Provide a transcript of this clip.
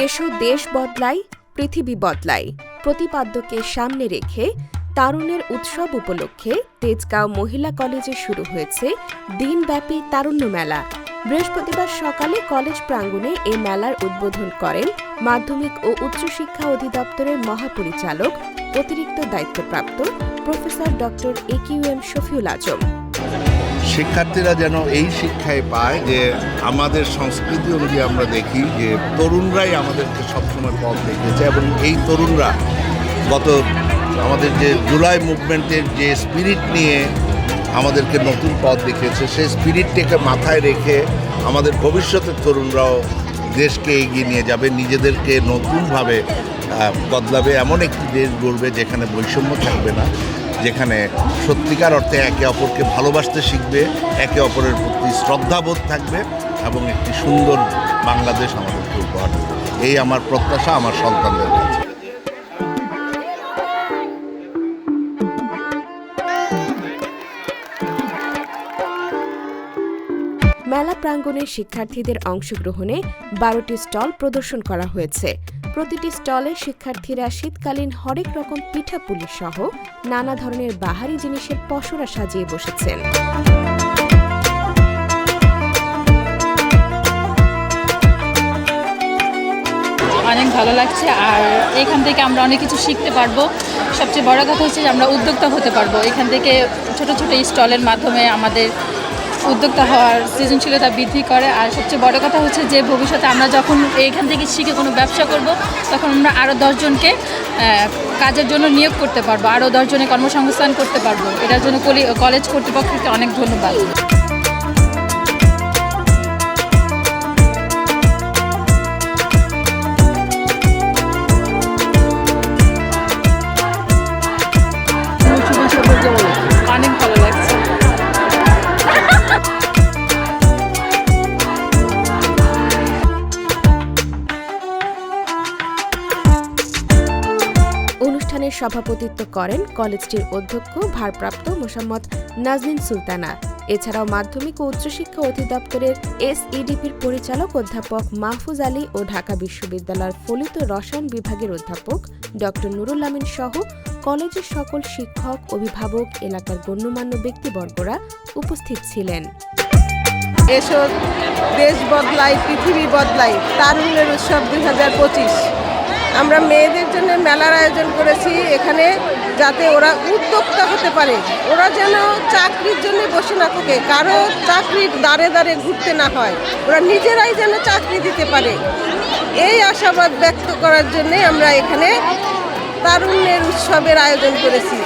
দেশ বদলাই, পৃথিবী বদলায় প্রতিপাদ্যকে সামনে রেখে তারুণ্যের উৎসব উপলক্ষে তেজগাঁও মহিলা কলেজে শুরু হয়েছে দিনব্যাপী তারুণ্য মেলা। বৃহস্পতিবার সকালে কলেজ প্রাঙ্গণে এই মেলার উদ্বোধন করেন মাধ্যমিক ও উচ্চশিক্ষা অধিদপ্তরের মহাপরিচালক, অতিরিক্ত দায়িত্বপ্রাপ্ত professor doctor A Q M Shafiul Azam. শিক্ষার্থীরা যেন এই শিক্ষায় পায় যে আমাদের সংস্কৃতি অনুযায়ী আমরা দেখি যে তরুণরাই আমাদেরকে সবসময় পথ দেখিয়েছে এবং এই তরুণরা গত আমাদের যে জুলাই মুভমেন্টের যে স্পিরিট নিয়ে আমাদেরকে নতুন পথ দেখিয়েছে, সেই স্পিরিটটাকে মাথায় রেখে আমাদের ভবিষ্যতের তরুণরাও দেশকে এগিয়ে নিয়ে যাবে, নিজেদেরকে নতুনভাবে বদলাবে, এমন একটি দেশ গড়বে যেখানে বৈষম্য থাকবে না। যেখানে সত্যিকার অর্থে একে অপরকে ভালোবাসতে শিখবে, একে অপরের প্রতি শ্রদ্ধাবোধ থাকবে এবং একটি সুন্দর বাংলাদেশ আমাদেরকে উপহার এই আমার প্রত্যাশা, আমার সন্তানদের কাছে। মেলা প্রাঙ্গণে শিক্ষার্থীদের অংশগ্রহণে বারোটি স্টল প্রদর্শন করা হয়েছে। প্রতিটি স্টলে শিক্ষার্থীরা শীতকালীন হরেক রকম পিঠাপুলি সহ নানা ধরনের বাহারি জিনিসের পসরা সাজিয়ে বসেছেন। অনেক ভালো লাগছে আর এখান থেকে আমরা অনেক কিছু শিখতে পারব। সবচেয়ে বড় কথা হচ্ছে যে আমরা উদ্যোক্তা হতে পারব। এখান থেকে ছোট ছোট স্টলের মাধ্যমে আমাদের উদ্যোক্তা হওয়ার সৃজনশীলতা বৃদ্ধি করে। আর সবচেয়ে বড় কথা হচ্ছে যে ভবিষ্যতে আমরা যখন এইখান থেকে শিখে কোনো ব্যবসা করব, তখন আমরা আরও দশজনকে কাজের জন্য নিয়োগ করতে পারব। আরও দশজনে কর্মসংস্থান করতে পারব। এটার জন্য কলি- কলেজ কর্তৃপক্ষকে অনেক ধন্যবাদ। অনুষ্ঠানের সভাপতিত্ব করেন কলেজটির অধ্যক্ষ, ভারপ্রাপ্ত মোসাম্মদ নাজনীন সুলতানা। এছাড়াও মাধ্যমিক ও উচ্চশিক্ষা অধিদপ্তরের এসইডিপির পরিচালক অধ্যাপক মাহফুজ আলী ও ঢাকা বিশ্ববিদ্যালয়ের ফলিত রসায়ন বিভাগের অধ্যাপক ডক্টর নুরুল আমিন সহ কলেজের সকল শিক্ষক, অভিভাবক, এলাকার গণ্যমান্য ব্যক্তিবর্গরা উপস্থিত ছিলেন। এসো, দেশ বদলাই, পৃথিবী বদলাই, তারুণ্যের উৎসব দুই হাজার পঁচিশ। আমরা মেয়েদের জন্য মেলার আয়োজন করেছি এখানে যাতে ওরা উদ্যোক্তা হতে পারে। ওরা যেন চাকরির জন্য বসে না থাকে, কারও চাকরির দ্বারে দ্বারে ঘুরতে না হয়। ওরা নিজেরাই যেন চাকরি দিতে পারে। এই আশাবাদ ব্যক্ত করার জন্যে আমরা এখানে তারুণ্যের উৎসবের আয়োজন করেছি।